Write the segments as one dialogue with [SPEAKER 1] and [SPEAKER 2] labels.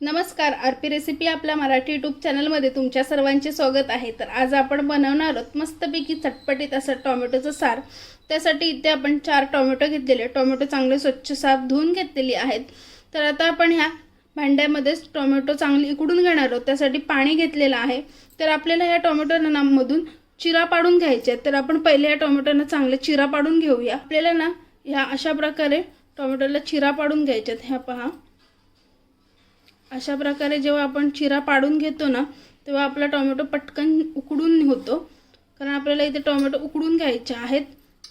[SPEAKER 1] नमस्कार RP recipe आपल्या Marathi YouTube चॅनलमध्ये तुमच्या सर्वांचे स्वागत आहे. तर आज आपण बनवणार आहोत मस्तपैकी चटपटीत असं टोमॅटोचं सार. त्यासाठी इथे आपण चार टोमॅटो घेतलेले. टोमॅटो चांगले स्वच्छ साफ धुवून घेतलेली आहेत. तर आता आपण ह्या भांड्यामध्येच टोमॅटो चांगली इकडून घेणार आहोत. त्यासाठी पाणी घेतलेलं आहे. तर आपल्याला ह्या टोमॅटोनामधून चिरा पाडून घ्यायचे आहेत. तर आपण पहिले या टोमॅटोना चांगले चिरा पाडून घेऊया. आपल्याला ना ह्या अशा प्रकारे टोमॅटोला चिरा पाडून घ्यायच्यात ह्या पहा. अशा प्रकारे जेव्हा आपण चिरा पाडून घेतो ना तेव्हा आपला टोमॅटो पटकन उकडून होतो. कारण आपल्याला इथे टोमॅटो उकडून घ्यायचे आहेत.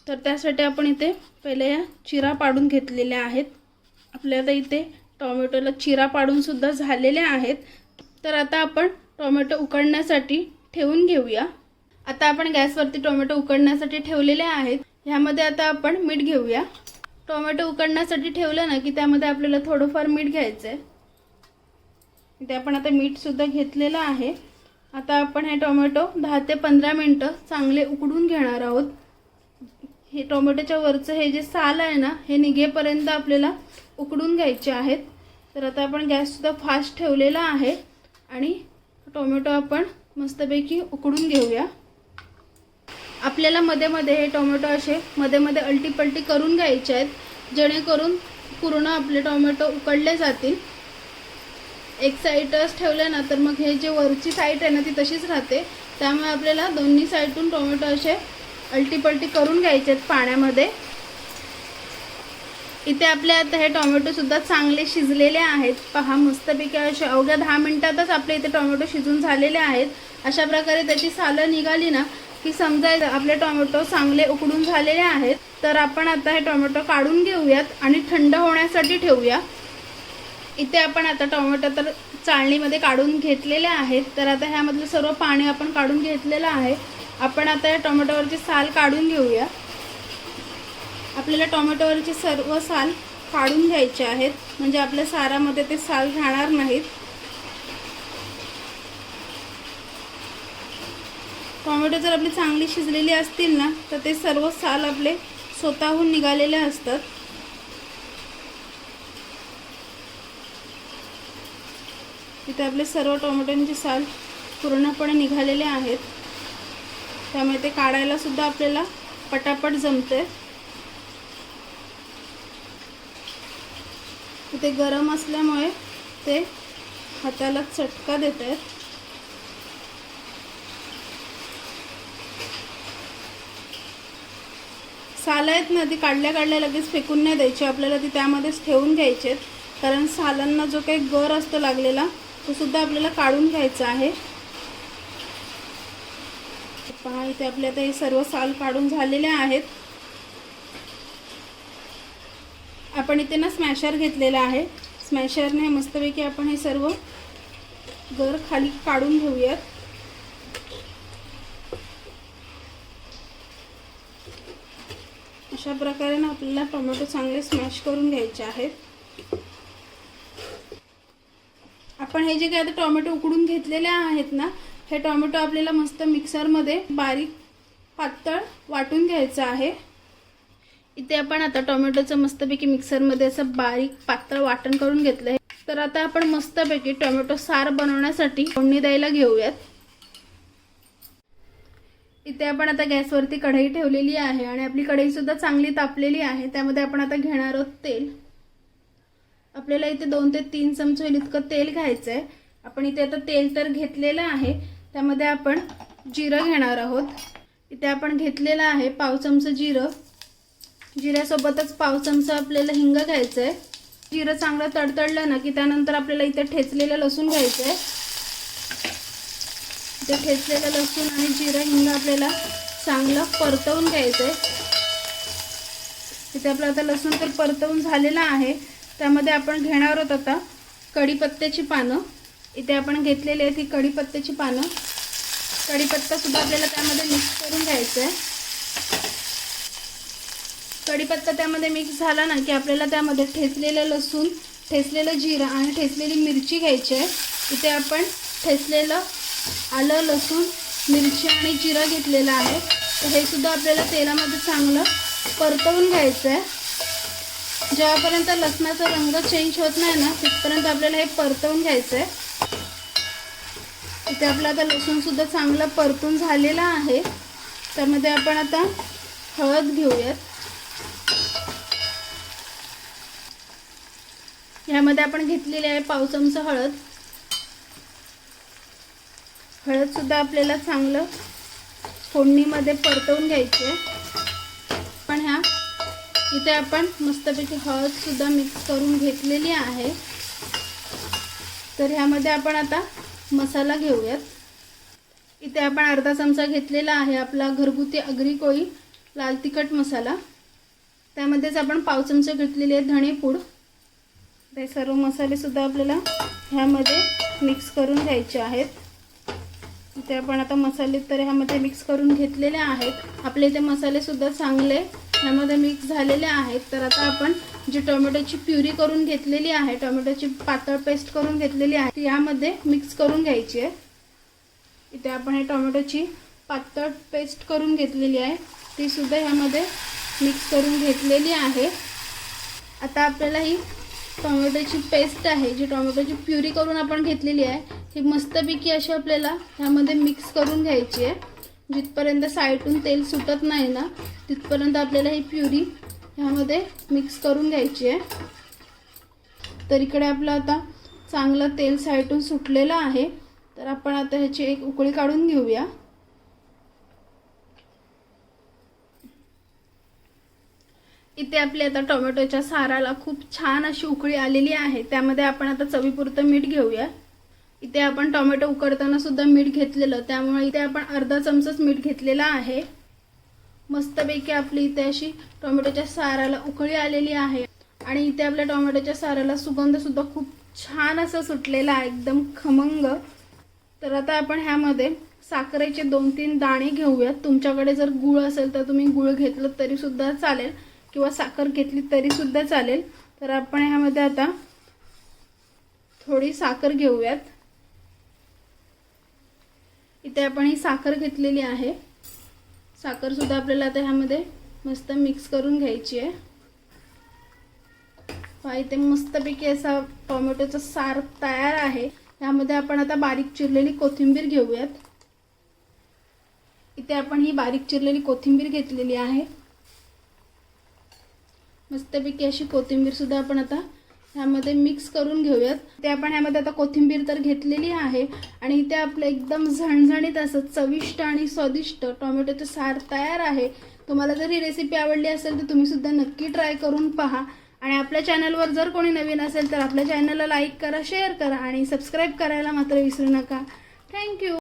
[SPEAKER 1] तर त्यासाठी आपण इथे पहिले या चिरा पाडून घेतलेल्या आहेत. आपल्याला इथे टोमॅटोला चिरा पाडूनसुद्धा झालेल्या आहेत. तर आता आपण टोमॅटो उकडण्यासाठी ठेवून घेऊया. आता आपण गॅसवरती टोमॅटो उकडण्यासाठी ठेवलेले आहेत. ह्यामध्ये आता आपण मीठ घेऊया. टोमॅटो उकडण्यासाठी ठेवलं ना की त्यामध्ये आपल्याला थोडंफार मीठ घ्यायचं आहे इथे आपण आता मीठसुद्धा घेतलेलं आहे. आता आपण हे टोमॅटो दहा ते पंधरा मिनटं चांगले उकडून घेणार आहोत. हे टोमॅटोच्या वरचं हे जे साल आहे ना हे निघेपर्यंत आपल्याला उकडून घ्यायचे आहेत. तर आता आपण गॅससुद्धा फास्ट ठेवलेला आहे आणि टोमॅटो आपण मस्तपैकी उकडून घेऊया. आपल्याला मध्ये मध्ये हे टोमॅटो असे मध्ये मध्ये अलटीपलटी करून घ्यायचे आहेत. जेणेकरून पूर्ण आपले टोमॅटो उकडले जातील. एक साईडच ठेवलं ना तर मग हे जे वरची साईड आहे ना ती तशीच राहते. त्यामुळे आपल्याला दोन्ही साईडून टोमॅटो असे अल्टीपल्टी करून घ्यायचे आहेत पाण्यामध्ये. इथे आपले आता हे टोमॅटोसुद्धा चांगले शिजलेले आहेत. पहा मस्तपैकी असे अवघ्या दहा मिनटातच आपले इथे टोमॅटो शिजून झालेले आहेत. अशा प्रकारे त्याची सालं निघाली ना की समजा आपले टोमॅटो चांगले उकडून झालेले आहेत. तर आपण आता हे टोमॅटो काढून घेऊयात आणि थंड होण्यासाठी ठेवूया. इथे आपण आता टोमॅटो तर चाळणीमध्ये काढून घेतलेले आहेत. तर आता ह्यामधलं सर्व पाणी आपण काढून घेतलेलं आहे. आपण आता या टोमॅटोवरची साल काढून घेऊया. आपल्याला टोमॅटोवरचे सर्व साल काढून घ्यायचे आहेत. म्हणजे आपल्या सारामध्ये ते साल राहणार नाहीत. टोमॅटो जर आपली चांगली शिजलेली असतील ना तर ते सर्व साल आपले स्वतःहून निघालेले असतात. इथे आपले सर्व टोमॅटोंचे साल पूर्णपणे निघालेले आहेत. त्यामुळे ते काढायलासुद्धा आपल्याला पटापट जमते. ते गरम असल्यामुळे ते हाताला चटका देत. आहेत सालं आहेत ना ती काढल्या काढल्या लगेच फेकून नाही द्यायची. आपल्याला ती त्यामध्येच ठेवून घ्यायचे आहेत कारण सालांना जो काही गर असतो लागलेला तो सुद्धा आपल्याला काढून घ्यायचा आहे. पहा इथे आपले आता हे सर्व साल काढून झालेले आहेत. आपण इथे ना स्मॅशर घेतलेला आहे. स्मॅशरने मस्तपैकी आपण हे सर्व गर खाली काढून घेऊयात. अशा प्रकारे ना आपल्याला टोमॅटो चांगले स्मॅश करून घ्यायचे आहेत. पण हे जे काही आता टोमॅटो उकडून घेतलेले आहेत ना हे टोमॅटो आपल्याला मस्त मिक्सरमध्ये बारीक पातळ वाटून घ्यायचं आहे. इथे आपण आता टोमॅटोचं मस्तपैकी मिक्सरमध्ये असं बारीक पातळ वाटण करून घेतलं आहे तर आता आपण मस्तपैकी टोमॅटो सार बनवण्यासाठी फोडणी द्यायला घेऊयात. इथे आपण आता गॅसवरती कढई ठेवलेली आहे आणि आपली कढई सुद्धा चांगली तापलेली आहे. त्यामध्ये आपण आता घेणार आहोत तेल. आपल्याला इथे दोन ते तीन चमचे होईल इतकं तेल घ्यायचं आहे आपण इथे आता तेल तर घेतलेलं आहे. त्यामध्ये आपण जिरं घेणार आहोत. इथे आपण घेतलेलं आहे पाव चमचं जिरं. जिऱ्यासोबतच पाव चमचा आपल्याला हिंग घ्यायचं आहे जिरं चांगलं तडतडलं ना की त्यानंतर आपल्याला इथे ठेचलेलं लसूण घ्यायचं आहे इथे ठेचलेलं लसूण आणि जिरं हिंग आपल्याला चांगलं परतवून घ्यायचं आहे इथे आपलं आता लसूण तर परतवून झालेलं आहे. त्यामध्ये आपण घेणार आहोत आता कढीपत्त्याची पानं. इथे आपण घेतलेली आहेत ही कढीपत्त्याची पानं. कढीपत्तासुद्धा आपल्याला त्यामध्ये मिक्स करून घ्यायचं आहे कढीपत्ता त्यामध्ये मिक्स झाला ना की आपल्याला त्यामध्ये ठेचलेलं लसूण ठेचलेलं जिरं आणि ठेचलेली मिरची घ्यायची आहे. इथे आपण ठेचलेलं आलं लसूण मिरची आणि जिरं घेतलेलं आहे. तर हे सुद्धा आपल्याला तेलामध्ये चांगलं परतवून घ्यायचं आहे जेव्हापर्यंत लसणाचा रंग चेंज होत नाही ना तिथपर्यंत आपल्याला हे परतवून घ्यायचं आहे इथे आपलं आता लसूण सुद्धा चांगलं परतून झालेलं आहे. त्यामध्ये आपण आता हळद घेऊयात. ह्यामध्ये आपण घेतलेली आहे पाव चमचा हळद. हळद सुद्धा आपल्याला चांगलं फोडणीमध्ये परतवून घ्यायची आहे इथे आपण मस्तपैकी हळदसुद्धा मिक्स करून घेतलेली आहे. तर ह्यामध्ये आपण आता मसाला घेऊयात. इथे आपण अर्धा चमचा घेतलेला आहे आपला घरगुती अगरी कोळी लाल तिखट मसाला. त्यामध्येच आपण पाव चमचे घेतलेले आहे धणेपूड ते सर्व मसालेसुद्धा आपल्याला ह्यामध्ये मिक्स करून घ्यायचे आहेत. इथे आपण आता मसाले तर ह्यामध्ये मिक्स करून घेतलेले आहेत. आपले इथे मसालेसुद्धा चांगले ह्यामध्ये मिक्स झालेले आहेत. तर आता आपण जी टोमॅटोची प्युरी करून घेतलेली आहे टोमॅटोची पातळ पेस्ट करून घेतलेली आहे ती यामध्ये मिक्स करून घ्यायची आहे. इथे आपण हे टोमॅटोची पातळ पेस्ट करून घेतलेली आहे. ती सुद्धा ह्यामध्ये मिक्स करून घेतलेली आहे. आता आपल्याला ही टोमॅटोची पेस्ट आहे जी टोमॅटोची प्युरी करून आपण घेतलेली आहे ही मस्तपैकी अशी आपल्याला ह्यामध्ये मिक्स करून घ्यायची आहे. जिथपर्यंत साईडून तेल सुटत नाही ना तिथपर्यंत आपल्याला ही प्युरी ह्यामध्ये मिक्स करून घ्यायची आहे. तर इकडे आपलं आता चांगलं तेल साईडून सुटलेलं आहे. तर आपण आता ह्याची एक उकळी काढून घेऊया. इथे आपली आता टोमॅटोच्या साराला खूप छान अशी उकळी आलेली आहे. त्यामध्ये आपण आता चवीपुरतं मीठ घेऊया. इथे आपण टोमॅटो उकडताना सुद्धा मीठ घेतलेलं. त्यामुळे इथे आपण अर्धा चमचाच मीठ घेतलेला आहे. मस्तपैकी आपली इथे अशी टोमॅटोच्या साराला उकळी आलेली आहे. आणि इथे आपल्या टोमॅटोच्या साराला सुगंध सुद्धा खूप छान असं सुटलेला आहे. एकदम खमंग. तर आता आपण ह्यामध्ये साखरेचे दोन तीन दाणे घेऊयात. तुमच्याकडे जर गुळ असेल तर तुम्ही गुळ घेतलं तरी सुद्धा चालेल. किंवा साखर घेतली तरी सुद्धा चालेल. तर आपण ह्यामध्ये आता थोडी साखर घेऊयात. इथे आपण ही साखर घेतलेली आहे. साखरसुद्धा आपल्याला आता ह्यामध्ये मस्त मिक्स करून घ्यायची आहे. पहा इथे मस्तपैकी असा टोमॅटोचा सार तयार आहे. त्यामध्ये आपण आता बारीक चिरलेली कोथिंबीर घेऊयात. इथे आपण ही बारीक चिरलेली कोथिंबीर घेतलेली आहे. मस्तपैकी अशी कोथिंबीर सुद्धा आपण आता ह्यामध्ये मिक्स करून घेऊयात. ते आपण ह्यामध्ये आता कोथिंबीर तर घेतलेली आहे. आणि इथे आपलं एकदम झणझणीत असं चविष्ट आणि स्वादिष्ट टोमॅटोचं सार तयार आहे. तुम्हाला जर ही रेसिपी आवडली असेल तर तुम्ही सुद्धा नक्की ट्राय करून पहा. आणि आपल्या चॅनलवर जर कोणी नवीन असेल तर आपल्या चॅनलला लाईक करा शेअर करा आणि सबस्क्राईब करायला मात्र विसरू नका. थँक्यू